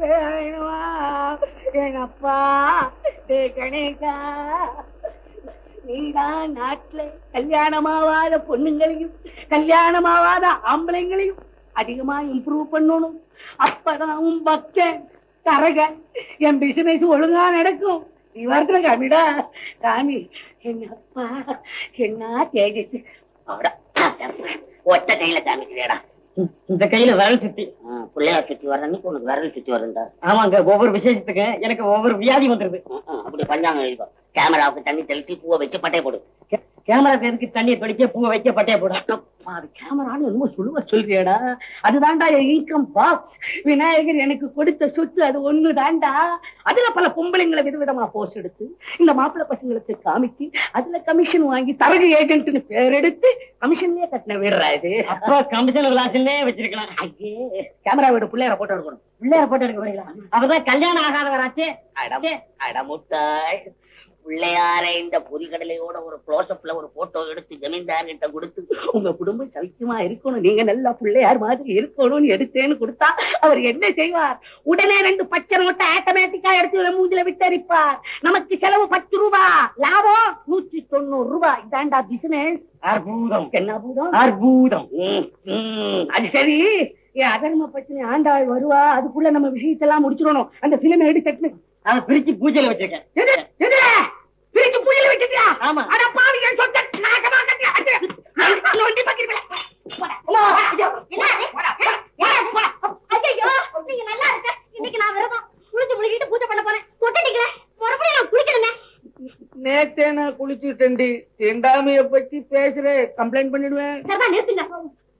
வேணுமா என்னப்பா டே கணேசா. நீதான் நாட்டுல கல்யாணமாவாத பொண்ணுங்களையும் கல்யாணமாவாத ஆம்பளைங்களையும் அதிகமா இம்ப்ரூவ் பண்ணணும். அப்பதான் உன் பக்தன் தரக என் பிசினஸ் ஒழுங்கா நடக்கும். நீ வரத்துல காமிடா. காமி என்னப்பா என்ன தேஜஸ் ஒத்த கையில காமிக்கிறேடா. இந்த கையில விரல் சுத்தி. பிள்ளையார் சுத்தி வர்றன்னைக்கு உனக்கு விரல் சுத்தி வருண்டா ஆமாங்க ஒவ்வொரு விசேஷத்துக்கு எனக்கு ஒவ்வொரு வியாதி வந்துருது. அப்படி பஞ்சாங்க எழுதும் கேமராவுக்கு தண்ணி தெளிச்சு பூவை வச்சு பட்டைய போடு. கேமரா பேருக்கு தண்ணியை தொடிக்க பூவை வைக்க பட்டைய அப்பா, அது கேமரான்னு என்னமோ சொல்லுவ சொல்றியடா. அதுதான்டா இன்கம் பாக்ஸ் விநாயகர் எனக்கு கொடுத்த சொத்து அது ஒண்ணு தான்டா அதுல பல பொம்பளைங்களை விதவிதமா போஸ்ட் எடுத்து இந்த மாப்பிள்ளை பசங்களுக்கு காமிச்சு அதுல கமிஷன் வாங்கி தரகு ஏஜென்ட்னு பேர் எடுத்து கமிஷன்லயே கட்டின வீடுறா இது. அப்ப கமிஷன் வச்சிருக்கலாம். ஐயே கேமரா வீடு பிள்ளையார போட்டோ எடுக்கணும். பிள்ளையார போட்டு எடுக்க போறீங்களா? அவர்தான் கல்யாணம் ஆகாதவராச்சே. அடம் அடமுட்டாய் பிள்ளையார இந்த பொறிகடலையோட ஒரு க்ளோஸ்அப்ல ஒரு போட்டோ எடுத்து ஜமீன்தார் கிட்ட கொடுத்து உங்க குடும்பம் சவிக்குமா இருக்கணும். நீங்க நல்லா பிள்ளையார் மாதிரி இருக்கணும்னு எடுத்தேன்னு கொடுத்தா அவர் என்ன செய்வார்? உடனே ரெண்டு பச்சை நோட்டை ஆட்டோமேட்டிக்கா எடுத்து மூஞ்சில வித்தரிப்பார் நமக்கு செலவு பத்து ரூபாய் லாபம் நூற்றி தொண்ணூறு ரூபாய் இதாண்டா பிசினஸ் அற்புதம். என்ன பூதம் அற்புதம். ம், ம், அது சரி. ஏன் அதர்ம பத்தினி ஆண்டாள் வருவா. அதுக்குள்ள நம்ம விஷயத்தெல்லாம் முடிச்சிடணும். அந்த பிலிம் எடுத்து அதை பிரிச்சு பூஜையில வச்சிருக்கேன். பிரிச்சு பூஜையில வச்சிட்டியா? ஆமா. அட பாவி என் சொத்தை நாகமா கட்டி நான் நோண்டி ஐயோ. நீங்க நல்லா இருக்க. இன்னைக்கு விரதம். குளிச்சு முழுகிட்டு பூஜை பண்ண போறேன். தொட்டடிக்கல மறுபடியும் நான் குளிக்கணுமே. நேத்தே நான் குளிச்சுட்டேன்டி. தீண்டாமைய பத்தி பேசுற. கம்ப்ளைண்ட் பண்ணிடுவேன். சரிதான் நிறுத்துங்க.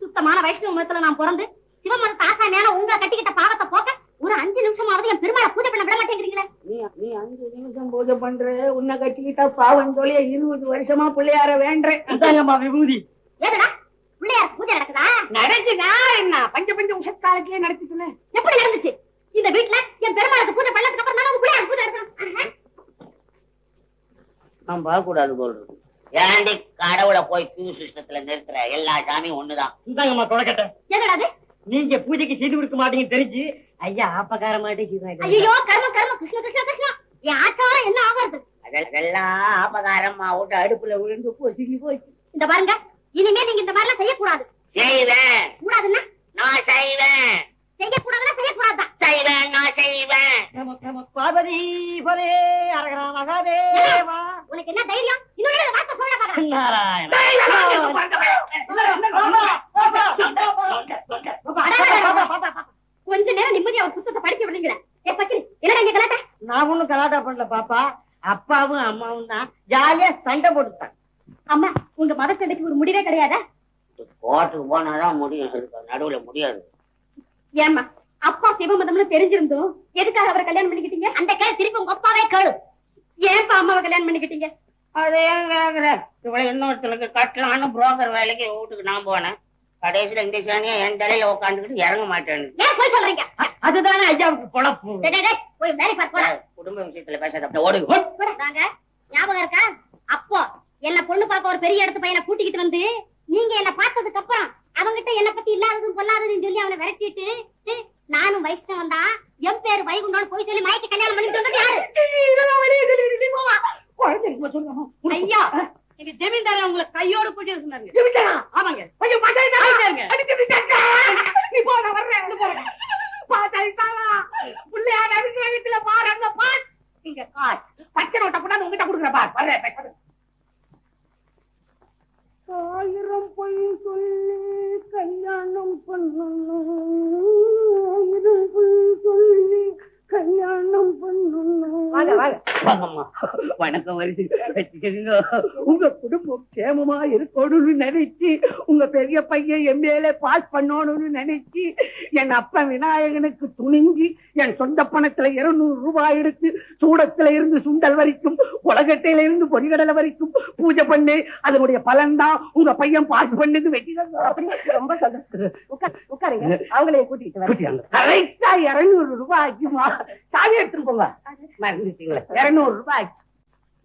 சுத்தமான வைஷ்ணவ மதத்துல நான் பிறந்து சிவமரத்தை ஆசா நேரம் உங்க கட்டிக்கிட்ட பாவத்தை போக்க ஒரு அஞ்சு நிமிஷமாவது என் பெருமாளை பூஜை பண்ண விட மாட்டேங்கிறீங்களே. நீ நீ அஞ்சு நிமிஷம் பூஜை பண்ற. உன்னை கட்டிக்கிட்டா பாவம் சொல்லி இருபது வருஷமா பிள்ளையார வேண்டேன் இதாங்கம்மா விபூதி. ஏதுடா? பிள்ளையார் பூஜை நடக்குதா? நடக்குதா என்ன? பஞ்ச பஞ்ச உஷக்காலத்திலே நடத்துச்சுன்னு எப்படி நடந்துச்சு? இந்த வீட்டுல என் பெருமாளுக்கு பூஜை பண்ணதுக்கு அப்புறம் தானே பிள்ளையார் பூஜை இருக்கணும் நான் பார்க்க கூடாது போல் இருக்கு. ஏண்டி கடவுளை போய் கியூ சிஸ்டத்துல நிறுத்துற? எல்லா சாமியும் ஒண்ணுதான். இந்தாங்கம்மா தொடக்கட்டேன் நீங்க பூஜைக்கு செய்து கொடுக்க மாட்டீங்கன்னு தெரிஞ்சு ஐயா ஆப்பக்கார மாட்டேங்குது ஐயோ கர்ம கர்ம கிருஷ்ண கிருஷ்ண கிருஷ்ணா. என் ஆச்சாரம் என்ன ஆகிறது அதெல்லாம் ஆபகாரமா விட்டு அடுப்புல விழுந்து பொசுங்கி போச்சு. இந்த பாருங்க இனிமே நீங்க இந்த மாதிரிலாம் செய்யக்கூடாது. செய்வேன். கூடாதுன்னா நான் செய்வேன். செய்யக்கூடாதுன்னா செய்யக்கூடாதுதான். செய்வேன் நான் செய்வேன். நம நம பார்வதி பரே அரகரா மகாதேவா. உனக்கு என்ன தைரியம்? இன்னொரு தடவை வார்த்தை சொல்ல பாருங்க நாராயண கொஞ்ச நேரம் நிம்மதியா ஒரு புத்தகத்தை படிக்க விடுங்களேன் ஏ பக்கிரி என்னடா இங்க கலாட்டா நான் ஒண்ணும் கலாட்டா பண்ணல பாப்பா அப்பாவும் அம்மாவும் தான் ஜாலியா சண்டை போட்டுட்டாங்க அம்மா உங்க மதச்சண்டைக்கு ஒரு முடிவே கிடையாதா? கோர்ட்டுக்கு போனாதான் முடியும் நடுவுல முடியாது. ஏம்மா அப்பா சிவமதம்னு தெரிஞ்சிருந்தும் எதுக்காக அவரை கல்யாணம் பண்ணிக்கிட்டீங்க? அந்த கேள்வி திருப்பி உங்க அப்பாவே கேளு. ஏன்பா அம்மாவை கல்யாணம் பண்ணிக்கிட்டீங்க? அதே கேக்குற இவ்வளவு இன்னொருத்தருக்கு கட்டலான்னு புரோக்கர் வேலைக்கு வீட்டுக்கு நான் போனேன். கடைசியில இந்த சாணியா என் தலையில உட்காந்துக்கிட்டு இறங்க மாட்டேன்னு. ஏன் போய் சொல்றீங்க? அதுதானே ஐயாவுக்கு பொழப்பு. போய் வேலை பார்க்க. குடும்ப விஷயத்துல பேசாத ஓடுங்க. ஞாபகம் இருக்கா? அப்போ என்ன பொண்ணு பார்க்க ஒரு பெரிய இடத்து பையனை கூட்டிக்கிட்டு வந்து நீங்க என்ன பார்த்ததுக்கு அப்புறம் அவங்கிட்ட என்ன பத்தி இல்லாததும் பொல்லாததுன்னு சொல்லி அவனை விரட்டிட்டு நானும் வைஷ்ணவன் தான். என் பேர் வைகுண்டோன்னு போய் சொல்லி மயக்க கல்யாணம் பண்ணிட்டு வந்தது யாரு குழந்தைக்கு சொல்லுங்க ஐயா எங்க ஜமீன்தார உங்களை கையோட கூட்டி சொன்னாங்க ஜமீன்தாரா ஆமாங்க கொஞ்சம் மாட்டாங்க நீ போ நான் வர்றேன் வந்து போறேன் பாத்தாயிட்டாரா புள்ளையார் அடிக்கிற வீட்டுல பாரு அங்க பார் இங்க கார் பச்சை நோட்டை கூட உங்ககிட்ட கொடுக்குற பார் வர்றேன் போய் பாரு. ஆயிரம் பொய் சொல்லி கல்யாணம் பண்ணணும் ஆயிரம் பொய் சொல்லி கல்யாணம் பண்ணணும் வாங்க வாங்க வாங்கம்மா வணக்கம் வருது வச்சுக்கோங்க உங்க குடும்பம் க்ஷேமமா இருக்கணும்னு நினைச்சு உங்க பெரிய பையன் எம்ஏல பாஸ் பண்ணணும்னு நினைச்சு என் அப்பா விநாயகனுக்கு துணிஞ்சு என் சொந்த பணத்துல இருநூறு ரூபாய் எடுத்து சூடத்துல இருந்து சுண்டல் வரைக்கும் உலகத்தையில இருந்து பொறிகடலை வரைக்கும் பூஜை பண்ணி. அதனுடைய பலன் தான் உங்க பையன் பாஸ் பண்ணது. வெட்டிதான் ரொம்ப உட்காருங்க அவங்களையும் கூட்டிட்டு கரெக்டா இருநூறு ரூபாய் ஆச்சுமா சாவி எடுத்துட்டு போங்க. மறந்துட்டீங்களா. இருநூறு ரூபாய் ஆச்சு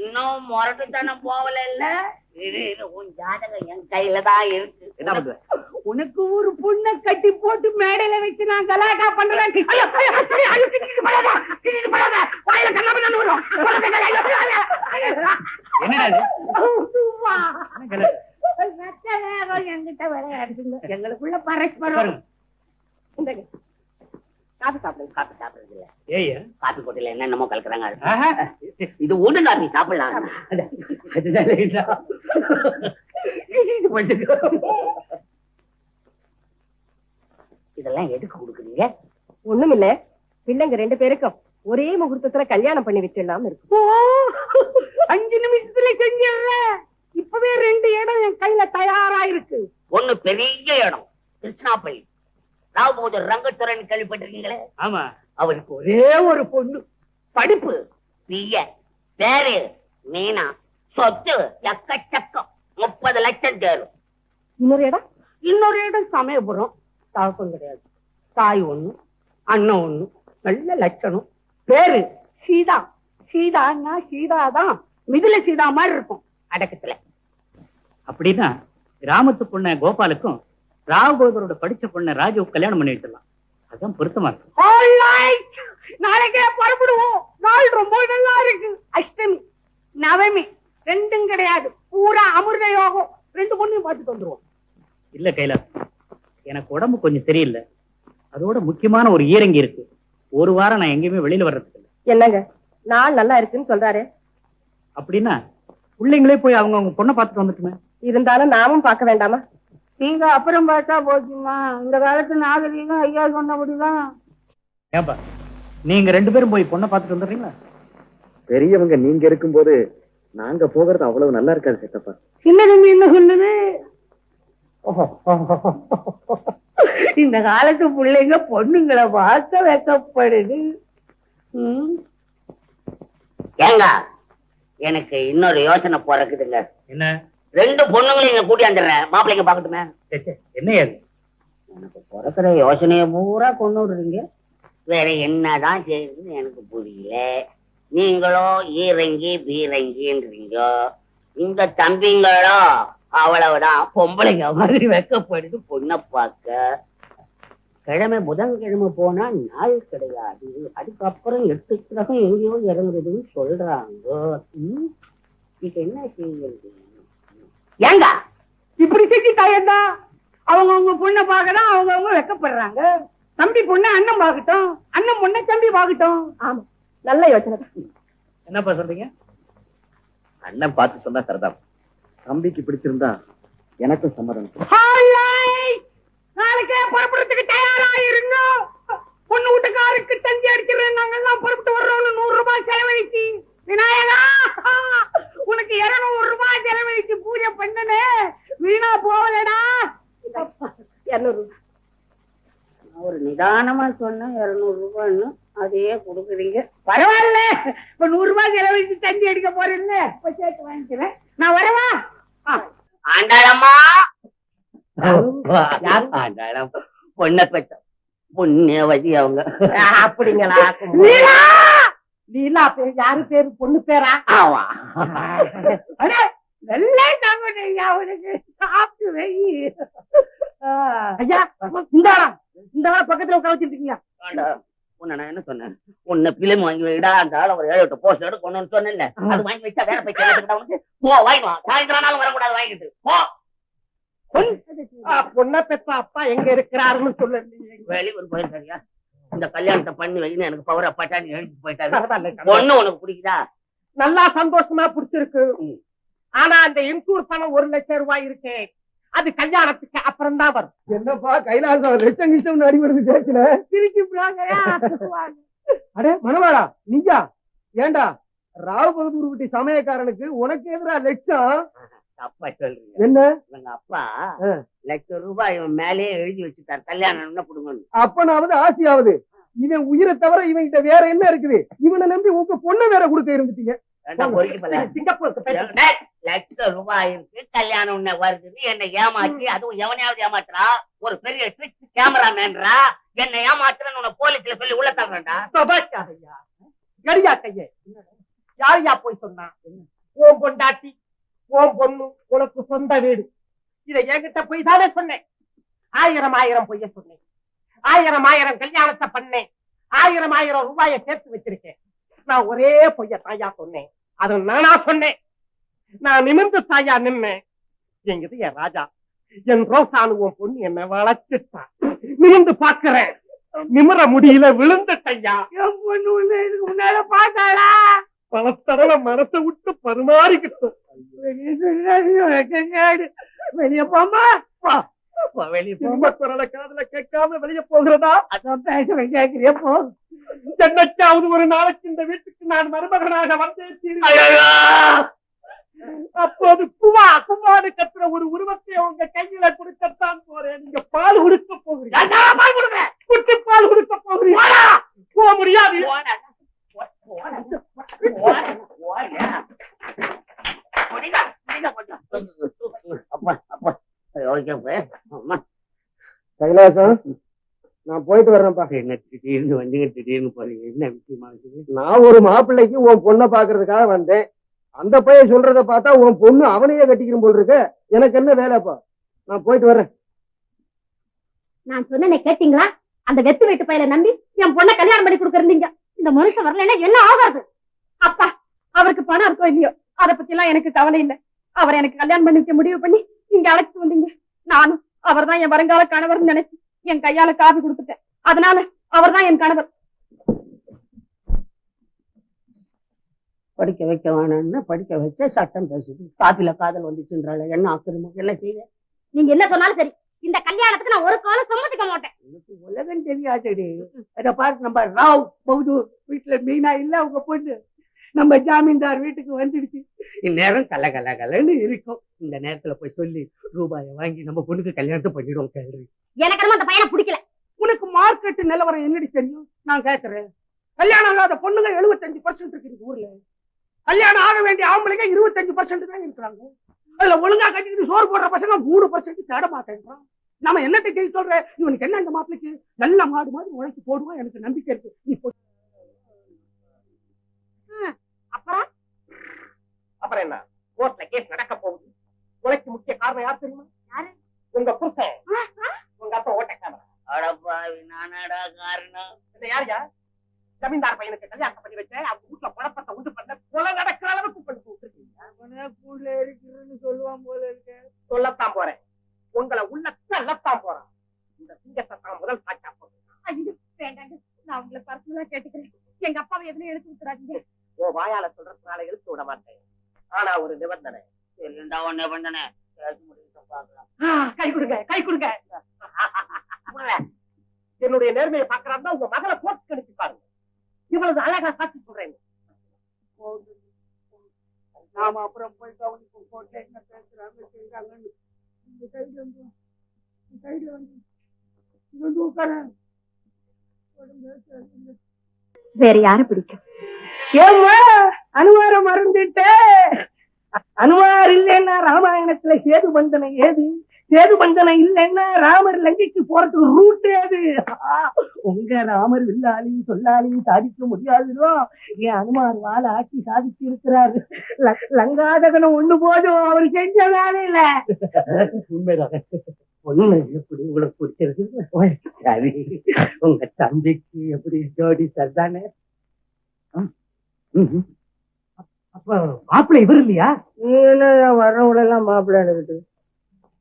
இன்னும் முரட்டுத்தனம் போகல இல்ல? உன் ஜாதகம் என் கையில தான் இருக்கு. என்ன பண்ணுவ? உனக்கு ஒரு பொண்ணை கட்டி போட்டு மேடையில வச்சு நான் கலாட்டா பண்றேன் என்கிட்ட விளையாடுதுங்க. எங்களுக்குள்ள பரஸ்பரம் காபி சாப்பிடுங்க காப்பி சாப்பிடுறது இல்ல ஏய்யா? காப்பி கொட்டையில என்னென்னமோ கலக்குறாங்க. இது ஒண்ணு காப்பி சாப்பிடலாம். இதெல்லாம் எதுக்கு கொடுக்குறீங்க? ஒண்ணுமில்ல. பிள்ளைங்க ரெண்டு பேருக்கும் ஒரே முகூர்த்தத்துல கல்யாணம் பண்ணி வச்சிடலாம் இருக்கு. அஞ்சு நிமிஷத்துல செஞ்சிடுறேன் இப்பவே ரெண்டு இடம் என் கையில தயாரா இருக்கு. ஒண்ணு பெரிய இடம் கிருஷ்ணாப்பள்ளி ராவபோது ரங்கத்துறைன்னு கேள்விப்பட்டிருக்கீங்களே? ஆமா. அவருக்கு ஒரே ஒரு பொண்ணு. படிப்பு பிய பேரு மீனா சொத்து எக்கச்சக்கம். முப்பது லட்சம் தேரும் இன்னொரு இடம்? இன்னொரு இடம் சமயபுரம். தகப்பம் கிடையாது. தாய் ஒண்ணு அண்ணன் ஒண்ணு நல்ல லட்சணம். பேரு சீதா. சீதான்னா சீதா தான் மிதுல சீதா மாதிரி இருக்கும். அடக்கத்துல. அப்படின்னா கிராமத்து பொண்ண கோபாலுக்கும் ராவபோதரோட படிச்ச பொண்ண ராஜுவுக்கு கல்யாணம் பண்ணி வச்சிடலாம். அதான் பொருத்தமா இருக்கு. நாளைக்கே புறப்படுவோம் நாள் ரொம்ப நல்லா இருக்கு. அஷ்டமி நவமி ரெண்டும் கிடையாது. பூரா அமிர்த யோகம். ரெண்டு பொண்ணையும் பார்த்துட்டு வந்துருவோம். இல்ல கைலாஸ் எனக்கு உடம்பு கொஞ்சம் சரியில்லை. அதோட முக்கியமான ஒரு ஈரங்கி இருக்கு. ஒரு வாரம் நான் எங்கேயுமே வெளியில வர்றதுக்கு இல்லை. என்னங்க? நாள் நல்லா இருக்குன்னு சொல்றாரு. அப்படின்னா பிள்ளைங்களே போய் அவங்க அவங்க பொண்ணை பார்த்துட்டு வந்துட்டுமே. இருந்தாலும் நாமும் பார்க்க வேண்டாமா? நீங்க அப்புறம் பார்த்தா போச்சுமா இந்த காலத்து நாகரீகம் ஐயா சொன்னபடிதான் ஏன்பா நீங்க ரெண்டு பேரும் போய் பொண்ணை பார்த்துட்டு வந்துடுறீங்களா? பெரியவங்க நீங்க இருக்கும்போது நாங்க போகிறது அவ்வளவு நல்லா இருக்காது சித்தப்பா. சின்ன தம்பி என்ன சொல்லுது இந்த காலத்து பிள்ளைங்க பொண்ணுங்களை பார்க்க வைக்கப்படுது. ஏங்க எனக்கு இன்னொரு யோசனை பிறக்குதுங்க. என்ன? ரெண்டு பொண்ணுங்களையும் இங்க கூட்டியாந்துடுறேன் மாப்பிள்ளைங்க பாக்கட்டுமே என்ன எனக்கு பிறக்கிற யோசனைய பூரா கொண்டு விடுறீங்க. வேற என்னதான் செய்யுதுன்னு எனக்கு புரியல. நீங்களும் ஈரங்கி பீரங்கின்றீங்க இந்த தம்பிங்களோ அவ்வளவுதான். பொம்பளைங்க மாதிரி வைக்கப்படுது பொண்ணை பார்க்க. கிழமை புதன்கிழமை போனா நாள் கிடையாது. அதுக்கப்புறம் எட்டு கிரகம் எங்கேயோ இறங்குறதுன்னு சொல்றாங்க. ம், இது என்ன செய்யுது ஏங்க? இப்படி என்ன? அவங்க அவங்க பொண்ணை பார்க்கதான் அவங்க அவங்க வெக்கப்படுறாங்க. தம்பி பொண்ணை அண்ணன் பார்க்கட்டும். அண்ணன் பொண்ணை தம்பி பார்க்கட்டும். ஆமா. நல்ல யோசனை. என்னப்பா சொல்றீங்க? அண்ணன் பார்த்து சொன்னா சரிதான். தம்பிக்கு பிடிச்சிருந்தா எனக்கும் சம்மதம் Alright. நாளைக்கே புறப்படுறதுக்கு தயாரா இருங்க பொண்ணு வீட்டுக்காருக்கு தந்தி அடிச்சிடுறேன் நாங்க எல்லாம் புறப்பட்டு வர்றோம்னு நூறு ரூபாய் செலவழிச்சு விநாயகா உனக்கு இருநூறு ரூபாய் செலவழிச்சு பூஜை பண்ணனே வீணா போகலடா இருநூறு நான் ஒரு நிதானமா சொன்னேன் இருநூறு ரூபான்னு அதையே கொடுக்குறீங்க பரவாயில்ல இப்ப நூறு ரூபாய் செலவழிச்சு தந்தி அடிக்க போறேன்னு இப்ப சேர்த்து வாங்கிக்கிறேன் நான் வரவா ஆ. ஆண்டாளம்மா ஆண்டாளம் பொண்ணை பெற்ற புண்ணியவதி அவங்க அப்படிங்களா? லீலா! லீலா பேர் யாரு பேரு? பொண்ணு பேரா? ஆமா. நல்லா அவனுக்கு சாப்பிட்டு வை. ஐயா இந்த இந்த பக்கத்துல உட்கார வச்சிருக்கீங்க உன்னை நான் என்ன சொன்னேன்? உன்னை பிலிம் வாங்கி வைடா அந்த ஆள ஒரு ஏழு எட்டு போஸ்ட் சொன்னேன்ல. அது வாங்கி வச்சா வேலை போய் கேட்டுக்கிட்டா உனக்கு? போ வாங்கி வா. சாயந்தரம் நாளும் வரக்கூடாது வாங்கிட்டு. போ. பொண்ணை பெத்த அப்பா எங்க இருக்கிறாருன்னு சொல்லலையே. வெளியூர் போயிருக்காரியா இந்த கல்யாணத்தை பண்ணி வைன்னு எனக்கு பவர பட்டாணி எழுதி போயிட்டாரு. பொண்ணு உனக்கு பிடிக்குதா? நல்லா சந்தோஷமா பிடிச்சிருக்கு. ஆனா அந்த இன்சூர் பணம் ஒரு லட்சம் ரூபாய் இருக்கு. அது கல்யாணத்துக்கு அப்புறம் தான் வரும். என்னப்பா கைலாசம் லட்சம் கிஷ்டம் அடிபடுது சேர்த்துல சிரிச்சுப்றாங்கயா அடே மணவாளா நீயா ஏண்டா ராவ் பகதூர் வீட்டு சமயக்காரனுக்கு உனக்கு எதிரா லட்சம்? தப்பா சொல்றீங்க. என்ன? எங்க அப்பா. லட்சம் ரூபாய் இவன் மேலேயே எழுதி வச்சுட்டார். கல்யாணம் கொடுங்கன்னு. அப்பனாவது ஆசையாவது. இவன் உயிரை தவிர இவன் கிட்ட வேற என்ன இருக்குது? இவனை நம்பி உங்க பொண்ணை வேற கொடுக்க இருந்துட்டீங்க. லட்சம் ரூபாய் இருக்கு கல்யாணம் உன்னை வருது என்னை ஏமாத்தி அதுவும் எவனையாவது ஏமாத்துறா? ஒரு பெரிய ட்ரிக் கேமராமேன்றா என்னை ஏமாத்துறன்னு உன்னை போலீஸ்ல சொல்லி உள்ள ஐயா? கடியா கையே. யார் யா போய் சொன்னா? ஓம் பொண்டாட்டி. ஓம் பொண்ணு உனக்கு சொந்த வீடு. இதை என்கிட்ட போய் தானே சொன்னேன். ஆயிரம் ஆயிரம் பொய்ய சொன்னேன். ஆயிரம் ஆயிரம் கல்யாணத்தை பண்ணேன். ஆயிரம் ஆயிரம் ரூபாயை சேர்த்து வச்சிருக்கேன். நான் ஒரே பொய்ய தாயா சொன்னேன். அது நானா சொன்னேன். நான் நிமிர்ந்து தாயா நின்னேன். எங்குது என் ராஜா என் ரோசானு உன் பொண்ணு என்ன வளர்த்துட்டா. நிமிர்ந்து பாக்குறேன் நிமிர முடியல விழுந்துட்டையா என் பொண்ணு இதுக்கு முன்னால பார்த்தாளா? பல தடவை மனசை விட்டு பரிமாறிக்கிட்டோம். வெளியே வெக்கங்கேடு. வெளியே போம்மா போ. போ, வெளியே போ. சினிமா குரலை காதுல கேட்காம வெளியே போகிறதா? அதான் பேசுறேன் கேட்கிறியா? போ. என்னைக்காவது ஒரு நாளைக்கு இந்த வீட்டுக்கு நான் மருமகனாக வந்தே தீருவேன். அப்போது குவா குவான்னு கத்துற ஒரு உருவத்தை உங்க கையில கொடுக்கத்தான் போறேன். நீங்க பால் கொடுக்க போகிறீங்க. பால் கொடுங்க குட்டி பால் கொடுக்க போகிறீங்க. போக முடியாது அப்பா அப்பா ஓகே அம்மா கைலாசம் நான் போயிட்டு வர்றேன்ப்பா. என்ன திடீர்னு வந்தீங்க திடீர்னு போறீங்க என்ன விஷயமா நான் ஒரு மாப்பிள்ளைக்கு உன் பொண்ணை பாக்குறதுக்காக வந்தேன். அந்த பையன் சொல்றத பார்த்தா உன் பொண்ணு அவனையே கட்டிக்கிறோம் போல் இருக்கு. எனக்கு என்ன வேலைப்பா? நான் போயிட்டு வர்றேன். நான் சொன்னேனே கேட்டீங்களா? அந்த வெத்து வெட்டு பையல நம்பி என் பொண்ணை கல்யாணம் பண்ணி கொடுக்கறீங்க இந்த மனுஷன் வரலைன்னா என்ன ஆகாது? அப்பா அவருக்கு பணம் இருக்கோ இல்லையோ? அத பத்தி எல்லாம் எனக்கு கவலை இல்ல. அவர் எனக்கு கல்யாணம் பண்ணி வைக்க முடிவு பண்ணி இங்க அழைச்சிட்டு வந்தீங்க. நானும் அவர்தான் என் வருங்கால கணவர்னு நினைச்சு என் கையால காபி கொடுத்துட்டேன். அதனால அவர்தான் என் கணவர். படிக்க வைக்க வேணாம்னா படிக்க வச்ச சட்டம் பேசுது. காப்பில காதல் வந்துச்சுன்றால என்ன ஆக்கிரமம் என்ன செய்ய நீங்க என்ன சொன்னாலும் சரி. இந்த கல்யாணத்துக்கு நான் ஒரு காலம் சம்மதிக்க மாட்டேன். உனக்கு உலகம் தெரியாதடி. அத பாரு நம்ம ராவ் பௌதூர் வீட்டுல மீனா இல்ல உங்க பொண்ணு. நம்ம ஜாமீன்தார் வீட்டுக்கு வந்துடுச்சு. இந்நேரம் கல கல கலன்னு இருக்கும். இந்த நேரத்துல போய் சொல்லி ரூபாயை வாங்கி நம்ம பொண்ணுக்கு கல்யாணத்தை பண்ணிடுவோம் கேள்வி எனக்கு அந்த பையனை பிடிக்கல. உனக்கு மார்க்கெட் நிலவரம் என்னடி தெரியும்? நான் கேட்கறேன் கல்யாணம் ஆகாத பொண்ணுங்க எழுபத்தஞ்சு பர்சன்ட் இருக்கு இந்த ஊர்ல. கல்யாணம் ஆக வேண்டிய ஆம்பளைங்க இருபத்தஞ்சு பர்சன்ட் தான் இருக்கிறாங்க. அதுல ஒழுங்கா கட்டிக்கிட்டு சோறு போடுற பசங்க மூணு பர்சன்ட் தேட மாட்டேங்கிறான் நாம என்னத்தை சொல்ற? இவனுக்கு என்ன இந்த மாப்பிளைக்கு? நல்ல மாடு மாதிரி உழைச்சு போடுவான். எனக்கு நம்பிக்கை இருக்கு. நீ. அப்புறம்? அப்புறம் என்ன? கோர்ட்ல கேஸ் நடக்க போகுது. உனக்கு முக்கிய காரணம் யார் தெரியுமா? யாரு? உங்க புருஷன். உங்க அப்பா ஓட்ட கேமரா அடப்பாவி நானாடா காரணம். யார் யார்? ஜமீன்தார் பையனுக்கு கல்யாணம் பண்ணி வச்சேன் அவங்க வீட்டுல குழப்பத்தை உண்டு பண்ண கொலை நடக்கிற அளவுக்கு பண்ணி கொடுத்துருக்கீங்க அவனே கூண்டுல இருக்கிறன்னு சொல்லுவான் போல இருக்க சொல்லத்தான் போறேன் உங்களை உள்ள தள்ளத்தான் போறான் இந்த சிங்கத்தை தான் முதல் சாட்சியா போறேன் ஐயோ வேண்டாங்க நான் உங்களை பர்சனலா கேட்டுக்கிறேன் எங்க அப்பாவை எதுவும் எடுத்து விட்டுறாதீங்க ஓ வாயால சொல்றதுனால இழுத்து விட மாட்டேன் ஆனா ஒரு நிபந்தனை சரிண்டா ஒண்ணே பண்ணனே கை கொடுங்க கை கொடுங்க. என்னுடைய நேர்மையை பாக்குறாருன்னா உங்க மகளை போட்டு அனுப்பி பாருங்க. இவ்வளவு அழகா சாட்சி சொல்றேன். நாம அப்புறம் போய் கவனிப்போம் கோர்ட்ல என்ன பேசுறாங்க செய்யறாங்கன்னு இந்த சைடுல வந்து இந்த சைடுல வந்து இங்க வந்து உட்காரேன் வேற யாரு பிடிக்கும்? ஏம்மா அனுமார மறந்துட்டே அனுமார் இல்லைன்னா ராமாயணத்துல சேது பந்தனை ஏது? சேது பந்தனை இல்லைன்னா ராமர் லங்கைக்கு போறதுக்கு ரூட் ஏது? உங்க ராமர் வில்லாலையும் சொல்லாலையும் சாதிக்க முடியாதுதோ என் அனுமார் வாழ ஆட்சி சாதிச்சு இருக்கிறாரு? ல- லங்காதகனம் ஒண்ணு போதும் அவர் செஞ்ச வேலையில. உண்மைதான். பொண்ணு எப்படி உங்களுக்கு பிடிச்சிருக்கு? சரி உங்க தம்பிக்கு எப்படி ஜோடி சரிதானே அப்ப மாப்பிள்ளை இவர் இல்லையா? வரவங்கள எல்லாம் மாப்பிள்ளை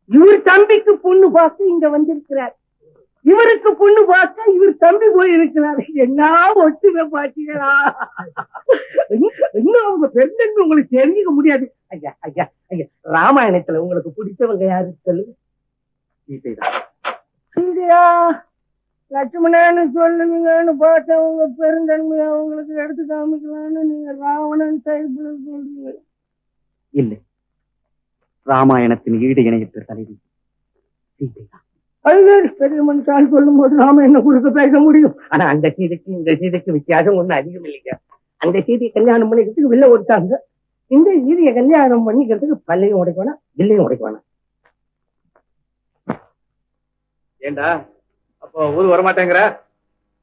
இவர் தம்பிக்கு பொண்ணு பார்க்க இங்க வந்திருக்கிறார். இவருக்கு பொண்ணு பார்க்க இவர் தம்பி போய் இருக்கிறார் என்ன ஒட்டுமை பாத்தீங்களா இன்னும் அவங்க பெண்ணுங்க உங்களுக்கு தெரிஞ்சுக்க முடியாது. ஐயா ஐயா ஐயா ராமாயணத்துல உங்களுக்கு பிடிச்சவங்க யாரு? சொல்லுங்க. இந்தியா லட்சுமணன்னு சொல்லுவீங்கன்னு பார்த்தேன். உங்க பெருந்தன்மையை அவங்களுக்கு எடுத்து காமிக்கலாம்னு நீங்க ராவணன் டைப்ல சொல்றீங்க. இல்லை. ராமாயணத்தின் ஈடு இணையற்ற தலைவி அது பெரிய மனுஷால் சொல்லும் போது நாம என்ன கொடுக்க பேச முடியும்? ஆனா அந்த சீதைக்கு இந்த சீதைக்கு வித்தியாசம் ஒண்ணு அதிகம் இல்லைங்க. அந்த சீதையை கல்யாணம் பண்ணிக்கிறதுக்கு வில்ல ஓடிட்டாங்க. இந்த சீதையை கல்யாணம் பண்ணிக்கிறதுக்கு பல்லையும் உடைக்க வேணாம் வில்லையும் உடைக்க வேணாம் ஏண்டா? அப்போ ஊர் வரமாட்டேங்கிற?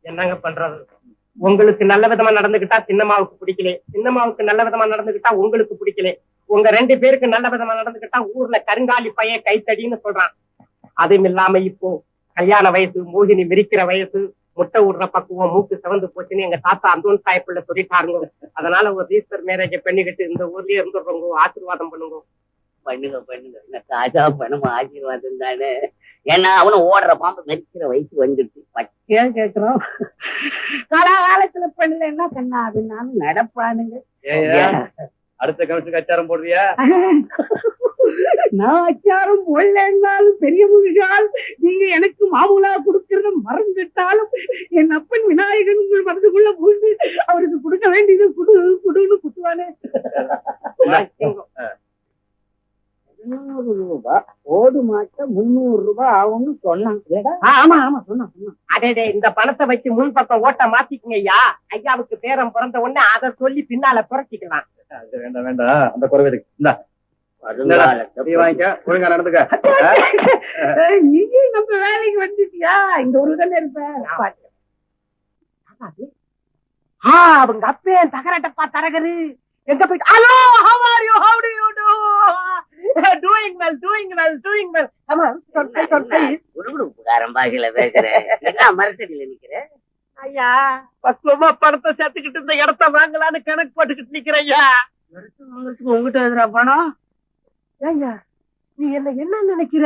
என்னங்க பண்றது? உங்களுக்கு நல்ல விதமா நடந்துகிட்டா சின்னம்மாவுக்கு பிடிக்கல. சின்னம்மாவுக்கு நல்ல விதமா நடந்துகிட்டா உங்களுக்கு பிடிக்கல. உங்க ரெண்டு பேருக்கு நல்ல விதமா நடந்துகிட்டா ஊர்ல கருங்காலி பையன் கைத்தடின்னு சொல்றான். அதுவும் இல்லாம இப்போ கல்யாண வயசு மோகினி மிரிக்கிற வயசு முட்டை விடுற பக்குவம் மூக்கு சிவந்து போச்சுன்னு எங்க தாத்தா அந்தோன் சாயப்பிள்ள சொல்லிட்டாருங்க. அதனால ஒரு ரீசர் மேரேஜ் பண்ணிக்கிட்டு இந்த ஊர்லயே இருந்துடுறவங்க ஆசீர்வாதம் பண்ணுங்க. பண்ணுங்க பண்ணுங்க. பணம் ஆசீர்வாதம் தானே. ஏன்னா அவனும் ஓடுற பாம்பு மெரிக்கிற வயசு வந்துட்டு பச்சையா கேக்குறான் காலாகாலத்துல பண்ணலன்னா கண்ணா அப்படின்னாலும் நடப்பானுங்க. அடுத்த கமிஷனுக்கு அச்சாரம் போடுறியா? நான் அச்சாரம் போடலன்னாலும் பெரிய முருகால் நீங்க எனக்கு மாமூலா கொடுக்கறத மறந்துட்டாலும் என் அப்பன் விநாயகன் உங்கள் மனதுக்குள்ள பூந்து அவருக்கு கொடுக்க வேண்டியது குடு குடுன்னு குத்துவானே. இருநூறு ரூபாய் ஓடு மாட்ட முன்னூறு ரூபாய் ஆகும்னு சொன்னாங்க ஆமா ஆமா சொன்னா சொன்னா அடே இந்த பணத்தை வச்சு முன் பக்கம் ஓட்ட மாத்திக்கங்க ஐயா. ஐயாவுக்கு பேரம் பிறந்த உடனே அதை சொல்லி பின்னால அது வேண்டாம் வேண்டாம். அந்த குறைவு இருக்கு இந்தா. நீ வாங்கிக்க. ஒழுங்கா நடந்துக்க. ஏய், நீங்க நம்ம வேலைக்கு வந்துட்டியா? இந்த ஊர்ல தானே இருப்ப? ஆ. அவங்க அப்பே தகரட்டப்பா தரகரு எங்க போயிட்டு? Hello how are you how do you do doing well doing well doing well ஆமா பேசுறேன் என்ன மரத்தடியில நிக்கிற? ஐயா பக்குவமா பணத்தை சேர்த்துக்கிட்டு இந்த இடத்த வாங்கலாம்னு கணக்கு போட்டுக்கிட்டு நிக்கிறேன் ஐயா உங்ககிட்ட எதிரா பணம்? ஐயா நீ என்ன என்ன நினைக்கிற?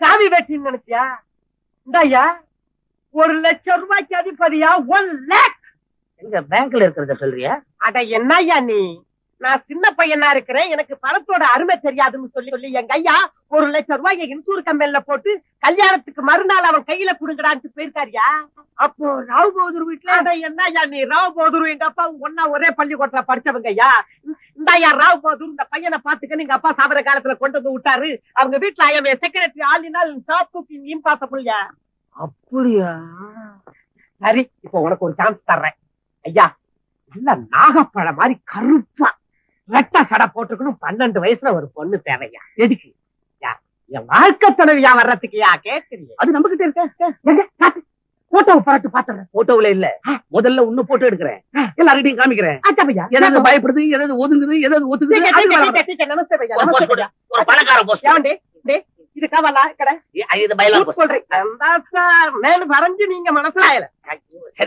காவி வெட்டின்னு நினைச்சியா? இந்தாயா ஒரு லட்சம் ரூபாய்க்கு அதிபதியா? ஒன் லேக். எங்க பேங்க்ல இருக்கிறத சொல்றியா? அட என்னய்யா நீ? நான் சின்ன பையனா இருக்கிறேன். எனக்கு பணத்தோட அருமை தெரியாதுன்னு சொல்லி சொல்லி எங்க ஐயா ஒரு லட்சம் ரூபாய் இன்சூர் கம்பெனில போட்டு கல்யாணத்துக்கு மறுநாள் அவன் கையில குடுங்கடான்ட்டு போயிருக்காருயா? அப்போ ராவ் பகதூர் வீட்டுல அட என்னய்யா நீ ராவ் பகதூர் எங்க அப்பா ஒன்னா ஒரே பள்ளிக்கூடத்துல படிச்சவங்க ஐயா. இந்தாயா ராவ் பகதூர் இந்த பையனை பாத்துக்கன்னு எங்க அப்பா சாப்பிட காலத்துல கொண்டு வந்து விட்டாரு. அவங்க வீட்டுல ஐயன் செக்ரட்டரி ஆளினால் டாப் குக்கிங் இம்பாசபிள்யா அப்படியா? சரி இப்போ உனக்கு ஒரு சான்ஸ் தர்றேன். ஐயா நல்ல நாகப்பழம் மாதிரி கருப்பா. ரெட்ட சடை போட்டுக்கணும் பன்னெண்டு வயசுல ஒரு பொண்ணு தேவையா? எதுக்கு? யா, என் வாழ்க்கை துணைவியா வர்றதுக்குயா கேக்குறீங்க அது நம்ம கிட்ட இருக்க? போட்டோவை புரட்டு பாத்துறேன் போட்டோவுல இல்ல. முதல்ல உன்னு போட்டோ எடுக்கிறேன். எல்லார்கிட்டையும் காமிக்கிறேன். எதாவது பயப்படுது எதாவது ஒதுங்குது எதாவது ஒத்துக்குது நமஸ்தே ஒரு பணக்கார போஸ்ட் இது காவலா கடை இது பயிலாம் போஸ்ட் சொல்றேன் சார் மேல வரைஞ்சு நீங்க மனசுல ஆயல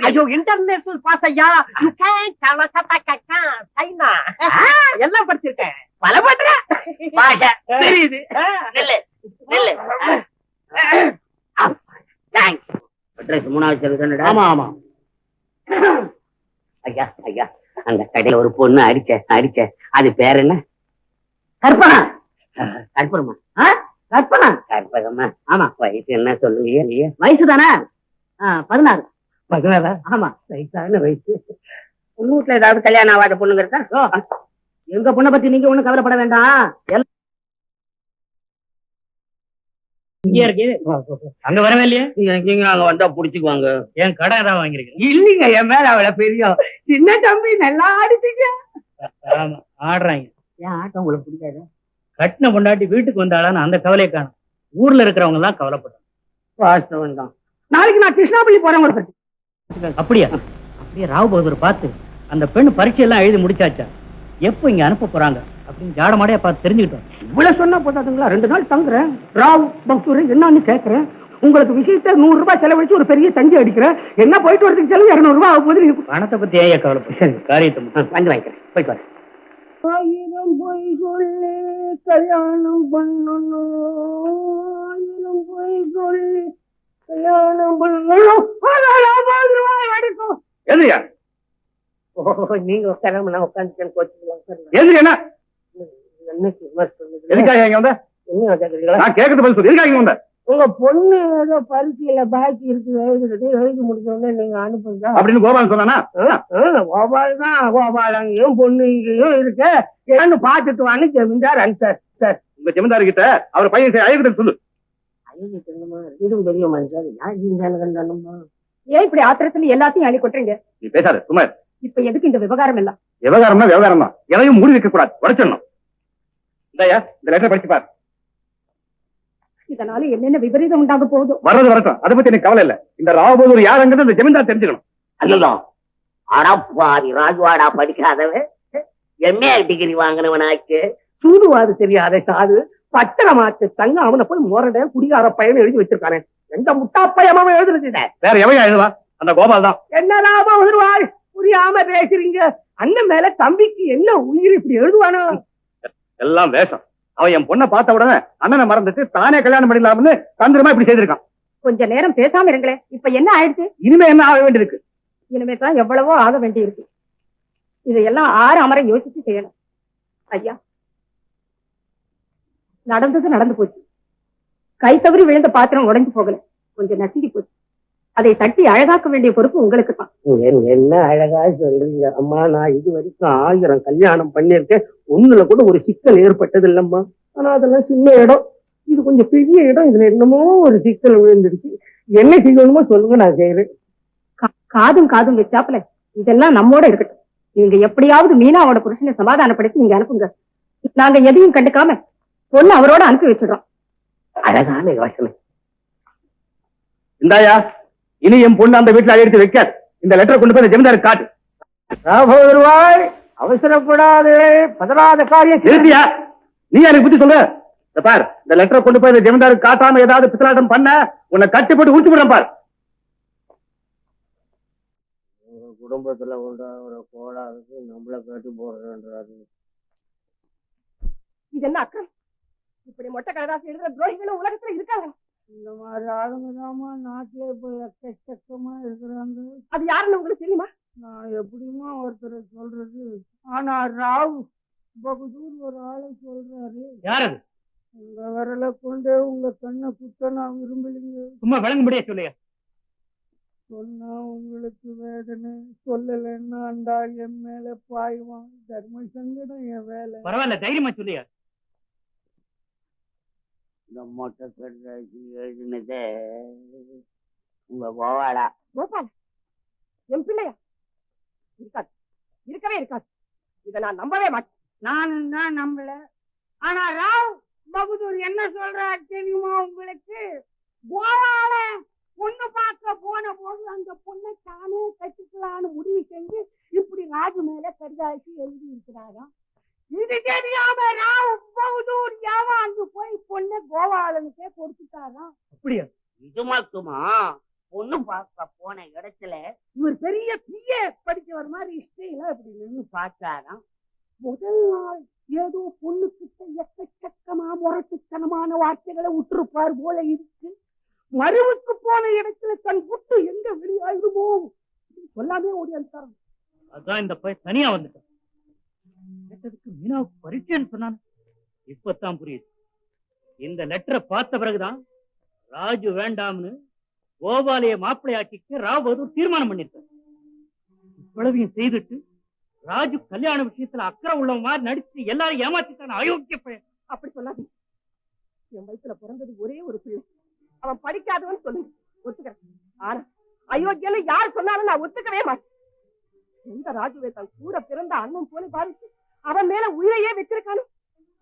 ஐயோ இன்டர்நேஷனல் பாஸ் ஐயா. சைனா எல்லாம் படிச்சிருக்கேன். பல பண்ற பாஷா. தெரியுது. நெல்லு. நெல்லு. தேங்க்ஸ் அட்ரஸ் மூணாவது செல்லுடா ஆமா ஆமா. ஐயா ஐயா. அந்த கடையில ஒரு பொண்ணு அடிச்ச அடிச்ச. அது பேர் என்ன? கற்பனா கற்பகமா? கற்பனா. கற்பகமா? ஆமா. வயசு என்ன சொல்லுங்க இல்லையா வயசு தானே பதினாறு. பதினாறா? ஆமா. வயசான வயசு. உங்க வீட்டுல ஏதாவது கல்யாணம் ஆகாத பொண்ணுங்க இருக்கா? எங்க பொண்ணை பத்தி நீங்க ஒண்ணும் கவலைப்பட வேண்டாம். அங்க வரவே இல்லையே? எங்கெங்க? அங்க வந்தா புடிச்சுக்குவாங்க. ஏன் கடை ஏதாவது வாங்கிருக்கேன் இல்லைங்க என் மேல அவள பெரிய சின்ன தம்பி நல்லா ஆடிட்டீங்க. ஆமா. ஆடுறாங்க. ஏன் ஆட்டம் உங்களுக்கு பிடிக்காது? கட்டின பொண்டாட்டி வீட்டுக்கு வந்தாளான்னு அந்த கவலையை காணும். ஊர்ல இருக்கிறவங்க எல்லாம் கவலைப்பட்டாங்க வாஸ்தவம் தான். நாளைக்கு நான் கிருஷ்ணாபள்ளி போறேன் ஒரு பத்தி. அப்படியா? அப்படியே ராவ் பகதூர் பார்த்து அந்த பெண் பரீட்சை எல்லாம் எழுதி முடிச்சாச்சா? எப்போ இங்க அனுப்ப போறாங்க? அப்படின்னு ஜாடமாடையா பார்த்து தெரிஞ்சுக்கிட்டோம். இவ்வளவு சொன்னா போதாதுங்களா? ரெண்டு நாள் தங்குறேன். ராவ் பக்தூர் என்னன்னு கேக்குறேன். உங்களுக்கு விஷயத்த நூறு ரூபாய் செலவழிச்சு ஒரு பெரிய தஞ்சை அடிக்கிறேன். என்ன போயிட்டு வரதுக்கு செலவு இருநூறு ரூபாய் ஆகும் போது பணத்தை பத்தி ஏன் கவலைப்படு? காரியத்தை. வந்து வாங்கிக்கிறேன். போயிட்டு வரேன். ஆயிரம் பொய் சொல்லி. கல்யாணம் பண்ணணும் ஆயிரம் பொய் சொல்லி கல்யாணம் பண்ணணும் அடிக்கும் எதுயா ஓ நீங்க உட்காராம நான் உட்காந்துட்டேன் கோச்சுக்கலாம் எது என்ன என்னைக்கு விமர்சனம்? எதுக்காக இங்க வந்த? நான் கேட்கறது பதில் சொல்லு எதுக்காக இங்க வந்த உங்க பொண்ணு ஏதோ பரீட்சையில பாக்கி இருக்கு எழுதுறது எழுதி முடிச்ச உடனே நீங்க அனுப்புங்க அப்படின்னு கோபாலன் சொன்னானா? கோபால் தான் கோபால் அங்கேயும் பொண்ணு இங்கேயும் இருக்கு. ஏன்னு பாத்துட்டு வான்னு ஜமீன்தார் அனுப்பிச்சார். சார் உங்க ஜமீன்தார் கிட்ட அவர் பையன் அழைக்கிறது சொல்லு. இதுவும் பெரிய மனுஷன் ஏன் இப்படி ஆத்திரத்துல எல்லாத்தையும் அள்ளி கொட்டுறீங்க? நீ பேசாத சும்மா இரு. இப்ப எதுக்கு இந்த விவகாரம் எல்லாம்? விவகாரம்னா விவகாரம் தான் எதையும் மூடி வைக்க கூடாது உடச்சிடணும். இந்தாயா இந்த லெட்டர் படிச்சு பாரு. இதனால என்னென்ன விபரீதம் உண்டாக போகுதோ? வர்றது வரட்டும் அதை பத்தி எனக்கு கவலை இல்ல. இந்த ராவபோதூர் யாருங்கிறது இந்த ஜமீன்தார் தெரிஞ்சுக்கணும். அதுதான். அடப்பாவி ராஜுவாடா படிக்காதவன் எம்ஏ டிகிரி வாங்கினவனாச்சு. சூதுவாது தெரியாத சாது. பத்திரமாச்சு தங்க அவனை போய் முரட குடிகார பையன் எழுதி வச்சிருக்கானே. எந்த முட்டா அவன் எழுதுறது வேற எவையா எழுதுவா? அந்த கோபால் தான். என்னடாமா வருவாள் புரியாம பேசுறீங்க. அண்ணன் மேல தம்பிக்கு என்ன உயிர் இப்படி எழுதுவானோ? எல்லாம் வேஷம். அவன் என் பொண்ணை பார்த்த உடனே அண்ணனை மறந்துட்டு தானே கல்யாணம் பண்ணிடலாம்னு தந்திரமா இப்படி செய்திருக்கான். கொஞ்ச நேரம் பேசாம இருங்களேன் இப்ப என்ன ஆயிடுச்சு? இனிமே என்ன ஆக வேண்டியிருக்கு? இனிமே தான் எவ்வளவோ ஆக வேண்டி இருக்கு இதையெல்லாம் ஆறு அமர யோசிச்சு செய்யணும். ஐயா நடந்தது நடந்து போச்சு. கை தவறி விழுந்த பாத்திரம் உடைஞ்சு போகல. கொஞ்சம் நசுங்கி போச்சு. அதை தட்டி அழகாக்க வேண்டிய பொறுப்பு உங்களுக்கு தான் என்ன- அழகா சொல்றீங்க? அம்மா நான் இது வரைக்கும் ஆயிரம் கல்யாணம் பண்ணிருக்கேன் ஒண்ணுல கூட ஒரு சிக்கல் ஏற்பட்டது இல்லம்மா ஆனா அதெல்லாம் சின்ன இடம். இது கொஞ்சம் பெரிய இடம். இதுல என்னமோ ஒரு சிக்கல் விழுந்துடுச்சு. என்ன செய்யணுமோ சொல்லுங்க நான் செய்யறேன் காதும் காதும் வச்சாப்புல. இதெல்லாம் நம்மோட இருக்கட்டும். நீங்க எப்படியாவது மீனாவோட புருஷனை சமாதானப்படுத்தி நீங்க அனுப்புங்க. நாங்க எதையும் கண்டுக்காம பொண்ணு அவரோட அனுப்பி வச்சிடுறோம். அழகான யோசனை. இந்தாயா இனி என் பொண்ணு அந்த வீட்டுல எடுத்து வைக்க இந்த லெட்டரை கொண்டு போய் இந்த ஜமீன்தாருக்கு காட்டு. வருவாய் அவசரப்படாது. பதறாத காரியம் எழுதியா நீ எனக்கு புத்தி சொல்லு. பார் இந்த லெட்டரை கொண்டு போய் இந்த ஜமீன்தாருக்கு காட்டாம ஏதாவது பித்தலாட்டம் பண்ண உன்னை கட்டி போட்டு உடிச்சு விடுறேன் பார். குடும்பத்துல உண்டாகிற கோளாறுக்கு நம்மள கட்டி போடுறேன்றாரு. இது என்ன அக்கறை? இப்படி மொட்டை கடதாசி எழுதுற துரோகிகளும் உலகத்துல இருக்காங்க. இந்த மாதிரி ஆளுங்க தாமா நாட்டிலே இப்போ எக்கச்சக்கமா இருக்கிறாங்க. அது யாருன்னு உங்களுக்கு தெரியுமா? நான் எப்படிமா ஒருத்தரை சொல்றது? ஆனா ராவ் பகுதூர் ஒரு ஆளை சொல்றாரு. யார் உங்க விரலை கொண்டு உங்க கண்ணை குத்த நான் விரும்பலைங்க. சும்மா விளங்கும்படியா சொல்லியா சொன்னா உங்களுக்கு வேதனை. சொல்லலைன்னா அந்த ஆள் என் மேல பாய்வான். தர்ம சங்கடம் என் வேலை. பரவாயில்ல தைரியமா சொல்லியா இந்த மொட்டை கட்டாசி எழுதினதே உங்க கோவாடா கோபால் என் பிள்ளையா? இருக்காது. இருக்கவே இருக்காது. இதை நான் நம்பவே மாட்டேன். நானும் தான் நம்பல. ஆனா ராவ் பகதூர் என்ன சொல்றாரு தெரியுமா உங்களுக்கு? கோவால பொண்ணு பார்க்க போன போது அந்த பொண்ணை தானே கட்டிக்கலான்னு முடிவு செஞ்சு இப்படி ராஜு மேல கடிதாசி எழுதி இருக்கிறாராம் இது தெரியாம ராவ் பகதூர் ஏமாந்து போய் பொண்ணை கோவாளனுக்கே கொடுத்துட்டாராம் அப்படியா? இது மட்டுமா பொண்ணு பார்க்க போன இடத்துல இவர் பெரிய பிஏ படிச்சவர் மாதிரி ஹிஸ்டரியில இப்படி நின்னு பார்த்தாராம் முதல் நாள் ஏதோ பொண்ணு கிட்ட எக்கச்சக்கமா முரட்டுத்தனமான வார்த்தைகளை விட்டுருப்பார் போல இருக்கு. மருவுக்கு போன இடத்துல தன் புட்டு எங்க வெளியாயிடுமோ? சொல்லாமே ஓடியாந்துட்டாராம் அதான் இந்த பையன் தனியா வந்துட்டான். கேட்டதுக்கு மீனாவுக்கு பரீட்சைன்னு சொன்னான் இப்பத்தான் புரியுது. இந்த லெட்டரை பார்த்த பிறகுதான் ராஜு வேண்டாம்னு கோபாலைய மாப்பிள்ளையாக்கிக்க ராவ் பகதூர் தீர்மானம் பண்ணிருக்கார் இவ்வளவையும் செய்துட்டு ராஜு கல்யாண விஷயத்துல அக்கறை உள்ளவன் மாதிரி நடிச்சு எல்லாரும் ஏமாத்திட்டான. அயோக்கிய பையன். அப்படி சொல்லாதீங்க. என் வயிற்றுல பிறந்தது ஒரே ஒரு பிள்ளை. அவன் படிக்காதவன் சொல்லுங்க. ஒத்துக்கிறேன். ஆனா அயோக்கியன்னு யார் சொன்னாலும் நான் ஒத்துக்கவே மாட்டேன். எந்த ராஜுவை தன் கூட பிறந்த அண்ணன் போல பாதிச்சு அவன் மேல உயிரையே வச்சிருக்கானோ?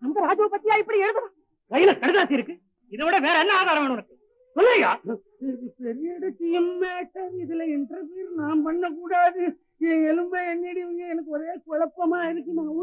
அந்த ராஜுவை பத்தியா இப்படி எழுதுறான்? கையில கடுதாசி இருக்கு. இதை விட வேற என்ன ஆதாரம் வேணும் உனக்கு? சொல்லுயா பெரிய இடத்தையும் மேட்டர் இதுல இன்டர்வியூ நான் பண்ணக்கூடாது. என் எலும்பை எண்ணிடுவீங்க எனக்கு ஒரே குழப்பமா இருக்கு. நான்